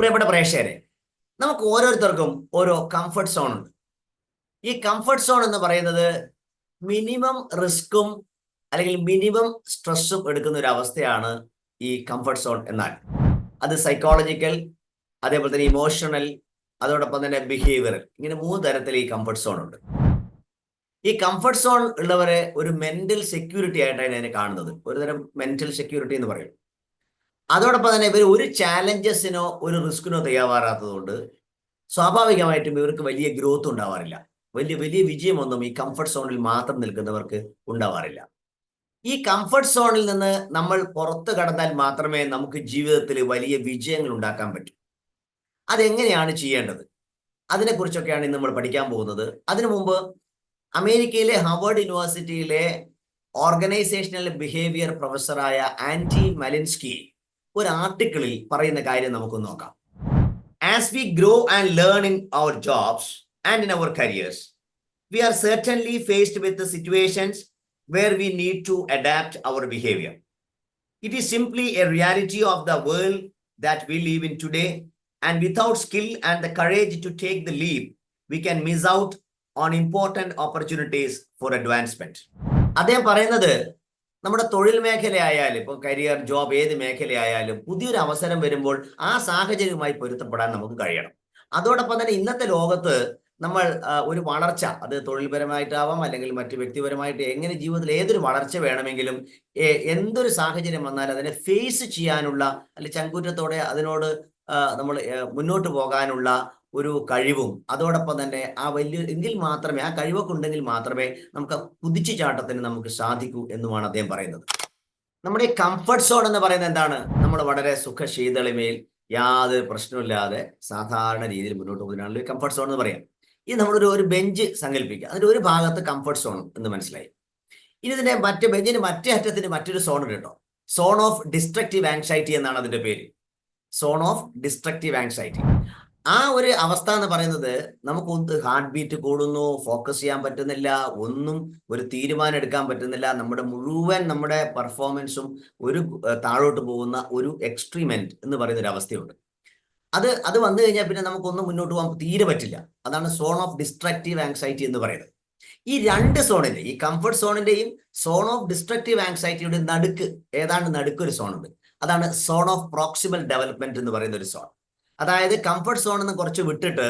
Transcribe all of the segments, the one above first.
പ്രിയപ്പെട്ട പ്രേക്ഷകരെ നമുക്ക് ഓരോരുത്തർക്കും ഓരോ കംഫർട്ട് സോൺ ഉണ്ട്. ഈ കംഫർട്ട് സോൺ എന്ന് പറയുന്നത് മിനിമം റിസ്ക്കും അല്ലെങ്കിൽ മിനിമം സ്ട്രെസ്സും എടുക്കുന്ന ഒരു അവസ്ഥയാണ് ഈ കംഫർട്ട് സോൺ എന്നാൽ. അത് സൈക്കോളജിക്കൽ അതേപോലെ തന്നെ ഇമോഷണൽ അതോടൊപ്പം തന്നെ ബിഹേവിയറൽ ഇങ്ങനെ മൂന്ന് തരത്തിൽ ഈ കംഫർട്ട് സോൺ ഉണ്ട്. ഈ കംഫർട്ട് സോൺ ഉള്ളവരെ ഒരു മെന്റൽ സെക്യൂരിറ്റി ആയിട്ടാണ് ഞാൻ കാണുന്നത്. ഒരുതരം മെന്റൽ സെക്യൂരിറ്റി എന്ന് പറയും. അതോടൊപ്പം തന്നെ ഇവർ ഒരു ചാലഞ്ചസിനോ ഒരു റിസ്കിനോ തയ്യാറാത്തതുകൊണ്ട് സ്വാഭാവികമായിട്ടും ഇവർക്ക് വലിയ ഗ്രോത്ത് ഉണ്ടാവാറില്ല. വലിയ വലിയ വിജയമൊന്നും ഈ കംഫർട്ട് സോണിൽ മാത്രം നിൽക്കുന്നവർക്ക് ഉണ്ടാവാറില്ല. ഈ കംഫർട്ട് സോണിൽ നിന്ന് നമ്മൾ പുറത്തു കടന്നാൽ മാത്രമേ നമുക്ക് ജീവിതത്തിൽ വലിയ വിജയങ്ങൾ ഉണ്ടാക്കാൻ പറ്റൂ. അതെങ്ങനെയാണ് ചെയ്യേണ്ടത്? അതിനെക്കുറിച്ചൊക്കെയാണ് ഇന്ന് നമ്മൾ പഠിക്കാൻ പോകുന്നത്. അതിനു മുമ്പ് അമേരിക്കയിലെ ഹാർവേഡ് യൂണിവേഴ്സിറ്റിയിലെ ഓർഗനൈസേഷണൽ ബിഹേവിയർ പ്രൊഫസറായ ആന്റി മലിൻസ്കി ഒരു ആർട്ടിക്കിളിൽ പറയുന്ന കാര്യം നമുക്ക് നോക്കാം as we grow and learn in our jobs and in our careers we are certainly faced with situations where we need to adapt our behavior. It is simply a reality of the world that we live in today, and without skill and the courage to take the leap, we can miss out on important opportunities for advancement. അദ്ദേഹം പറയുന്നത് നമ്മുടെ തൊഴിൽ മേഖലയായാലും ഇപ്പോൾ career job ഏത് മേഖലയായാലും പുതിയൊരു അവസരം വരുമ്പോൾ ആ സാഹചര്യവുമായി പൊരുത്തപ്പെടാൻ നമുക്ക് കഴിയണം. അതോടൊപ്പം തന്നെ ഇന്നത്തെ ലോകത്ത് നമ്മൾ ഒരു വളർച്ച അത് തൊഴിൽപരമായിട്ടാവാം അല്ലെങ്കിൽ മറ്റ് വ്യക്തിപരമായിട്ട് എങ്ങനെ ജീവിതത്തിൽ ഏതൊരു വളർച്ച വേണമെങ്കിലും എന്തൊരു സാഹചര്യം വന്നാലും അതിനെ ഫേസ് ചെയ്യാനുള്ള അല്ലെങ്കിൽ ചങ്കൂറ്റത്തോടെ അതിനോട് നമ്മൾ മുന്നോട്ട് പോകാനുള്ള ഒരു കഴിവും. അതോടൊപ്പം തന്നെ ആ വലിയ എങ്കിൽ മാത്രമേ ആ കഴിവൊക്കെ ഉണ്ടെങ്കിൽ മാത്രമേ നമുക്ക് കുതിച്ചു ചാട്ടത്തിന് നമുക്ക് സാധിക്കൂ എന്നുമാണ് അദ്ദേഹം പറയുന്നത്. നമ്മുടെ ഈ കംഫർട്ട് സോൺ എന്ന് പറയുന്നത് എന്താണ്? നമ്മൾ വളരെ സുഖശീതളിമയിൽ യാതൊരു പ്രശ്നമില്ലാതെ സാധാരണ രീതിയിൽ മുന്നോട്ട് പോകുന്നതിനാണല്ലോ കംഫർട്ട് സോൺ എന്ന് പറയാം. ഇത് നമ്മളൊരു ഒരു ബെഞ്ച് സങ്കല്പിക്കുക. അതിന്റെ ഒരു ഭാഗത്ത് കംഫർട്ട് സോൺ എന്ന് മനസ്സിലായി. ഇനി ഇതിന്റെ മറ്റ് ബെഞ്ചിന് മറ്റേ അറ്റത്തിന് മറ്റൊരു സോൺ ഉണ്ട് കേട്ടോ. സോൺ ഓഫ് ഡിസ്ട്രക്റ്റീവ് ആങ്സൈറ്റി എന്നാണ് അതിന്റെ പേര്. സോൺ ഓഫ് ഡിസ്ട്രക്റ്റീവ് ആങ്സൈറ്റി ആ ഒരു അവസ്ഥ എന്ന് പറയുന്നത് നമുക്ക് ഹാർട്ട് ബീറ്റ് കൂടുന്നു ഫോക്കസ് ചെയ്യാൻ പറ്റുന്നില്ല ഒന്നും ഒരു തീരുമാനം എടുക്കാൻ പറ്റുന്നില്ല. നമ്മുടെ മുഴുവൻ നമ്മുടെ പെർഫോമൻസും ഒരു താഴോട്ട് പോകുന്ന ഒരു എക്സ്ട്രീമെന്റ് എന്ന് പറയുന്ന ഒരു അവസ്ഥയുണ്ട്. അത് അത് വന്നു കഴിഞ്ഞാൽ പിന്നെ നമുക്കൊന്നും മുന്നോട്ട് പോകാൻ തീരെ പറ്റില്ല. അതാണ് സോൺ ഓഫ് ഡിസ്ട്രക്റ്റീവ് ആങ്സൈറ്റി എന്ന് പറയുന്നത്. ഈ രണ്ട് സോണിന്റെ ഈ കംഫർട്ട് സോണിന്റെയും സോൺ ഓഫ് ഡിസ്ട്രക്റ്റീവ് ആങ്സൈറ്റിയുടെ നടുക്ക് ഏതാണ്ട് നടുക്കൊരു സോൺ ഉണ്ട്. അതാണ് സോൺ ഓഫ് പ്രോക്സിമൽ ഡെവലപ്മെന്റ് എന്ന് പറയുന്ന ഒരു സോൺ അതായത് കംഫർട്ട് സോണിൽ നിന്ന് കുറച്ച് വിട്ടിട്ട്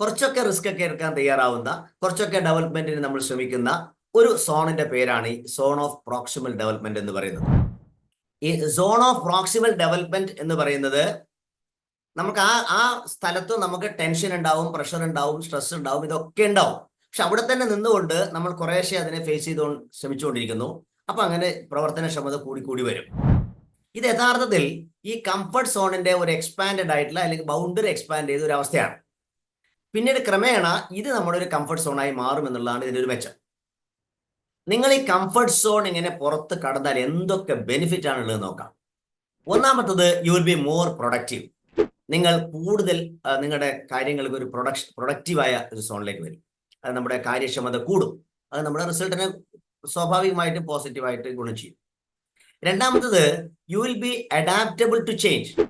കുറച്ചൊക്കെ റിസ്ക് ഒക്കെ എടുക്കാൻ തയ്യാറാവുന്ന കുറച്ചൊക്കെ ഡെവലപ്മെന്റിന് നമ്മൾ ശ്രമിക്കുന്ന ഒരു സോണിന്റെ പേരാണ് ഈ സോൺ ഓഫ് പ്രോക്സിമൽ ഡെവലപ്മെന്റ് എന്ന് പറയുന്നത്. ഈ സോൺ ഓഫ് പ്രോക്സിമൽ ഡെവലപ്മെന്റ് എന്ന് പറയുന്നത് നമുക്ക് ആ ആ സ്ഥലത്ത് നമുക്ക് ടെൻഷൻ ഉണ്ടാവും പ്രഷർ ഉണ്ടാവും സ്ട്രെസ് ഉണ്ടാവും ഇതൊക്കെ ഉണ്ടാവും. പക്ഷെ അവിടെ തന്നെ നിന്നുകൊണ്ട് നമ്മൾ കുറേശ്ശെ അതിനെ ഫേസ് ചെയ്തുകൊണ്ട് ശ്രമിച്ചുകൊണ്ടിരിക്കുന്നു. അപ്പൊ അങ്ങനെ പ്രവർത്തനക്ഷമത കൂടി കൂടി വരും. ഇത് യഥാർത്ഥത്തിൽ ഈ കംഫർട്ട് സോണിന്റെ ഒരു എക്സ്പാൻഡഡ് ആയിട്ടുള്ള അല്ലെങ്കിൽ ബൗണ്ടറി എക്സ്പാൻഡ് ചെയ്ത ഒരു അവസ്ഥയാണ്. പിന്നീട് ക്രമേണ ഇത് നമ്മുടെ ഒരു കംഫർട്ട് സോണായി മാറും എന്നുള്ളതാണ് ഇതിന്റെ ഒരു മെച്ചം. നിങ്ങൾ ഈ കംഫർട്ട് സോൺ ഇങ്ങനെ പുറത്ത് കടന്നാൽ എന്തൊക്കെ ബെനിഫിറ്റ് ആണ് ഉള്ളത് നോക്കാം. ഒന്നാമത്തത് you will be more productive നിങ്ങൾ കൂടുതൽ നിങ്ങളുടെ കാര്യങ്ങൾക്ക് ഒരു പ്രൊഡക്ഷൻ പ്രൊഡക്റ്റീവായ ഒരു സോണിലേക്ക് വരും. അത് നമ്മുടെ കാര്യക്ഷമത കൂടും. അത് നമ്മുടെ റിസൾട്ടിനെ സ്വാഭാവികമായിട്ടും പോസിറ്റീവായിട്ട് ഗുണം ചെയ്യും. രണ്ടാമത്തത് you will be adaptable to change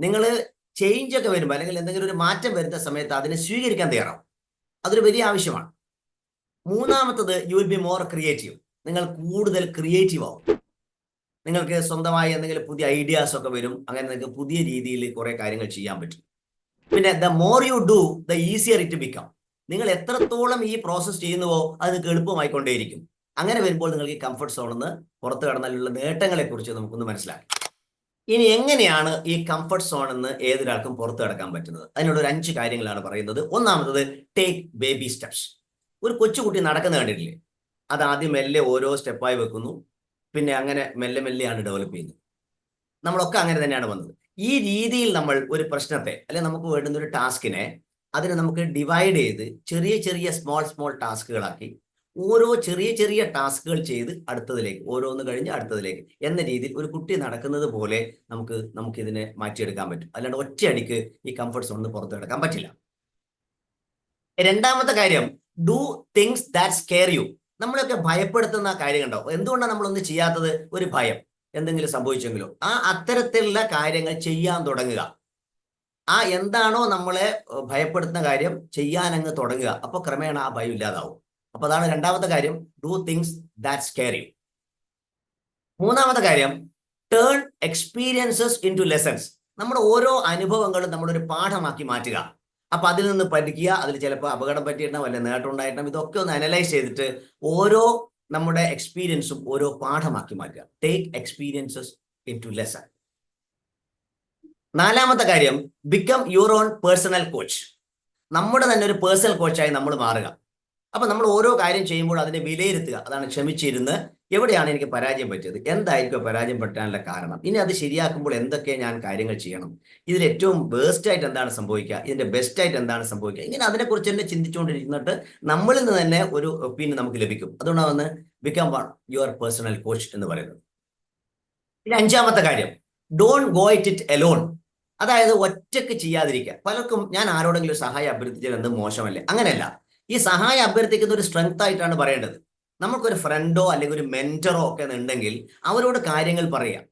നിങ്ങൾ ചേഞ്ച് ഒക്കെ വരുമ്പോൾ അല്ലെങ്കിൽ എന്തെങ്കിലും ഒരു മാറ്റം വരുന്ന സമയത്ത് അതിനെ സ്വീകരിക്കാൻ തയ്യാറാവും. അതൊരു വലിയ ആവശ്യമാണ്. മൂന്നാമത്തത് you will be more creative നിങ്ങൾ കൂടുതൽ ക്രിയേറ്റീവ് ആവും. നിങ്ങൾക്ക് സ്വന്തമായി എന്തെങ്കിലും പുതിയ ഐഡിയാസ് ഒക്കെ വരും. അങ്ങനെ നിങ്ങൾക്ക് പുതിയ രീതിയിൽ കുറെ കാര്യങ്ങൾ ചെയ്യാൻ പറ്റും. പിന്നെ the more you do the easier it become നിങ്ങൾ എത്രത്തോളം ഈ പ്രോസസ് ചെയ്യുന്നുവോ അത് എളുപ്പമായിക്കൊണ്ടേയിരിക്കും. അങ്ങനെ വരുമ്പോൾ നിങ്ങൾക്ക് ഈ കംഫർട്ട് സോണിൽ നിന്ന് പുറത്തു കടന്നാലുള്ള നേട്ടങ്ങളെ കുറിച്ച് നമുക്കൊന്ന് മനസ്സിലാക്കാം. ഇനി എങ്ങനെയാണ് ഈ കംഫർട്ട് സോൺ എന്ന് ഏതൊരാൾക്കും പുറത്തു കടക്കാൻ പറ്റുന്നത്? അതിനുള്ള ഒരു അഞ്ച് കാര്യങ്ങളാണ് പറയുന്നത്. ഒന്നാമത്തത് ടേക്ക് ബേബി സ്റ്റെപ്സ് ഒരു കൊച്ചുകുട്ടി നടക്കുന്ന കണ്ടിട്ടില്ലേ? അത് ആദ്യം മെല്ലെ ഓരോ സ്റ്റെപ്പായി വെക്കുന്നു. പിന്നെ അങ്ങനെ മെല്ലെ മെല്ലെയാണ് ഡെവലപ്പ് ചെയ്യുന്നത്. നമ്മളൊക്കെ അങ്ങനെ തന്നെയാണ് വന്നത്. ഈ രീതിയിൽ നമ്മൾ ഒരു പ്രശ്നത്തെ അല്ലെങ്കിൽ നമുക്ക് വേണ്ടുന്ന ഒരു ടാസ്കിനെ അതിനെ നമുക്ക് ഡിവൈഡ് ചെയ്ത് ചെറിയ ചെറിയ സ്മോൾ സ്മോൾ ടാസ്കുകളാക്കി ഓരോ ചെറിയ ചെറിയ ടാസ്കുകൾ ചെയ്ത് അടുത്തതിലേക്ക് ഓരോന്ന് കഴിഞ്ഞ് അടുത്തതിലേക്ക് എന്ന രീതിയിൽ ഒരു കുട്ടി നടക്കുന്നത് പോലെ നമുക്ക് നമുക്ക് ഇതിനെ മാറ്റിയെടുക്കാൻ പറ്റും. അല്ലാണ്ട് ഒറ്റയടിക്ക് ഈ കംഫർട്ട് സോണിൽ പുറത്തു കിടക്കാൻ പറ്റില്ല. രണ്ടാമത്തെ കാര്യം do things that scare you നമ്മളൊക്കെ ഭയപ്പെടുത്തുന്ന കാര്യം കണ്ടോ എന്തുകൊണ്ടാണ് നമ്മളൊന്നും ചെയ്യാത്തത്? ഒരു ഭയം. എന്തെങ്കിലും സംഭവിച്ചെങ്കിലോ. ആ അത്തരത്തിലുള്ള കാര്യങ്ങൾ ചെയ്യാൻ തുടങ്ങുക. ആ എന്താണോ നമ്മളെ ഭയപ്പെടുത്തുന്ന കാര്യം ചെയ്യാൻ അങ്ങ് തുടങ്ങുക. അപ്പൊ ക്രമേണ ആ ഭയം ഇല്ലാതാവും. അപ്പൊ അതാണ് രണ്ടാമത്തെ കാര്യം. Do things that scare you മൂന്നാമത്തെ കാര്യം turn experiences into lessons നമ്മുടെ ഓരോ അനുഭവങ്ങളും ഒരു പാഠമാക്കി മാറ്റുക. അപ്പൊ അതിൽ നിന്ന് പഠിക്കുക അതിൽ ചിലപ്പോൾ അപകടം പറ്റിയിട്ടുണ്ടാവും അല്ലെ നേട്ടം ഇതൊക്കെ ഒന്ന് അനലൈസ് ചെയ്തിട്ട് ഓരോ നമ്മുടെ എക്സ്പീരിയൻസും ഓരോ പാഠമാക്കി മാറ്റുക. Take experiences into lesson നാലാമത്തെ കാര്യം become your own personal coach നമ്മുടെ തന്നെ ഒരു പേഴ്സണൽ കോച്ചായി നമ്മൾ മാറുക. അപ്പൊ നമ്മൾ ഓരോ കാര്യം ചെയ്യുമ്പോൾ അതിനെ വിലയിരുത്തുക. അതാണ് ക്ഷമിച്ചിരുന്ന് എവിടെയാണ് എനിക്ക് പരാജയം പറ്റിയത്? എന്തായിരിക്കും പരാജയം പറ്റാനുള്ള കാരണം? ഇനി അത് ശരിയാക്കുമ്പോൾ എന്തൊക്കെ ഞാൻ കാര്യങ്ങൾ ചെയ്യണം? ഇതിൽ ഏറ്റവും ബേസ്റ്റ് ആയിട്ട് എന്താണ് സംഭവിക്കുക? ഇതിന്റെ ബെസ്റ്റ് ആയിട്ട് എന്താണ് സംഭവിക്കുക? ഇങ്ങനെ അതിനെക്കുറിച്ച് തന്നെ ചിന്തിച്ചുകൊണ്ടിരിക്കുന്നിട്ട് നമ്മളിൽ നിന്ന് തന്നെ ഒരു ഒപ്പീനിയൻ നമുക്ക് ലഭിക്കും. അതുകൊണ്ടാണ് become one your personal coach എന്ന് പറയുന്നത്. പിന്നെ അഞ്ചാമത്തെ കാര്യം. Don't go it it alone അതായത് ഒറ്റയ്ക്ക് ചെയ്യാതിരിക്കുക. പലർക്കും ഞാൻ ആരോടെങ്കിലും സഹായം അഭ്യർത്ഥിച്ചാൽ എന്ത് മോശമല്ലേ? അങ്ങനെയല്ല. ഈ സഹായം അഭ്യർത്ഥിക്കുന്ന ഒരു സ്ട്രെങ്ത് ആയിട്ടാണ് പറയേണ്ടത്. നമുക്കൊരു ഫ്രണ്ടോ അല്ലെങ്കിൽ ഒരു മെന്ററോ ഒക്കെ ഉണ്ടെങ്കിൽ അവരോട് കാര്യങ്ങൾ പറയാം.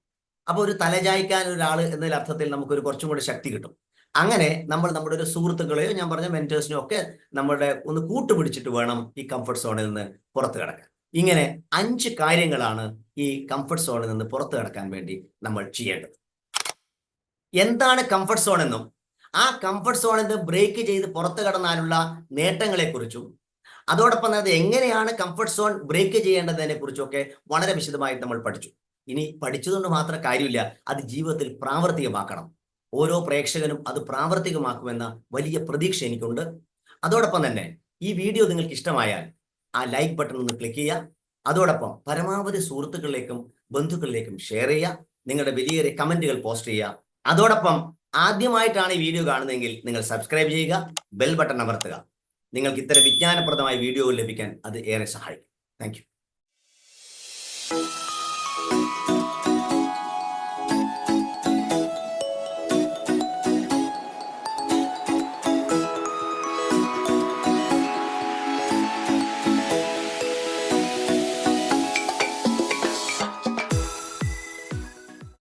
അപ്പോൾ ഒരു തലചായ്ക്കാൻ ഒരാൾ എന്നതിൽ അർത്ഥത്തിൽ നമുക്കൊരു കുറച്ചും കൂടി ശക്തി കിട്ടും. അങ്ങനെ നമ്മൾ നമ്മുടെ ഒരു സുഹൃത്തുക്കളെയോ ഞാൻ പറഞ്ഞ മെന്റേഴ്സിനെയോ ഒക്കെ നമ്മുടെ ഒന്ന് കൂട്ടുപിടിച്ചിട്ട് വേണം ഈ കംഫർട്ട് സോണിൽ നിന്ന് പുറത്തു കിടക്കാൻ. ഇങ്ങനെ അഞ്ച് കാര്യങ്ങളാണ് ഈ കംഫർട്ട് സോണിൽ നിന്ന് പുറത്തു കിടക്കാൻ വേണ്ടി നമ്മൾ ചെയ്യേണ്ടത്. എന്താണ് കംഫർട്ട് സോൺ എന്നും ആ കംഫർട്ട് സോണിൽ നിന്ന് ബ്രേക്ക് ചെയ്ത് പുറത്തു കടന്നാലുള്ള നേട്ടങ്ങളെക്കുറിച്ചും അതോടൊപ്പം അത് എങ്ങനെയാണ് കംഫർട്ട് സോൺ ബ്രേക്ക് ചെയ്യേണ്ടതിനെ കുറിച്ചൊക്കെ വളരെ വിശദമായിട്ട് നമ്മൾ പഠിച്ചു. ഇനി പഠിച്ചതുകൊണ്ട് മാത്രം കാര്യമില്ല അത് ജീവിതത്തിൽ പ്രാവർത്തികമാക്കണം. ഓരോ പ്രേക്ഷകനും അത് പ്രാവർത്തികമാക്കുമെന്ന വലിയ പ്രതീക്ഷ എനിക്കുണ്ട്. അതോടൊപ്പം തന്നെ ഈ വീഡിയോ നിങ്ങൾക്ക് ഇഷ്ടമായാൽ ആ ലൈക്ക് ബട്ടൺ ഒന്ന് ക്ലിക്ക് ചെയ്യുക. അതോടൊപ്പം പരമാവധി സുഹൃത്തുക്കളിലേക്കും ബന്ധുക്കളിലേക്കും ഷെയർ ചെയ്യുക. നിങ്ങളുടെ വലിയ കമന്റുകൾ പോസ്റ്റ് ചെയ്യുക. അതോടൊപ്പം ആദ്യമായിട്ടാണ് ഈ വീഡിയോ കാണുന്നതെങ്കിൽ നിങ്ങൾ സബ്സ്ക്രൈബ് ചെയ്യുക ബെൽ ബട്ടൺ അമർത്തുക. നിങ്ങൾക്ക് ഇത്തരം വിജ്ഞാനപ്രദമായ വീഡിയോകൾ ലഭിക്കാൻ അത് ഏറെ സഹായിക്കും. താങ്ക്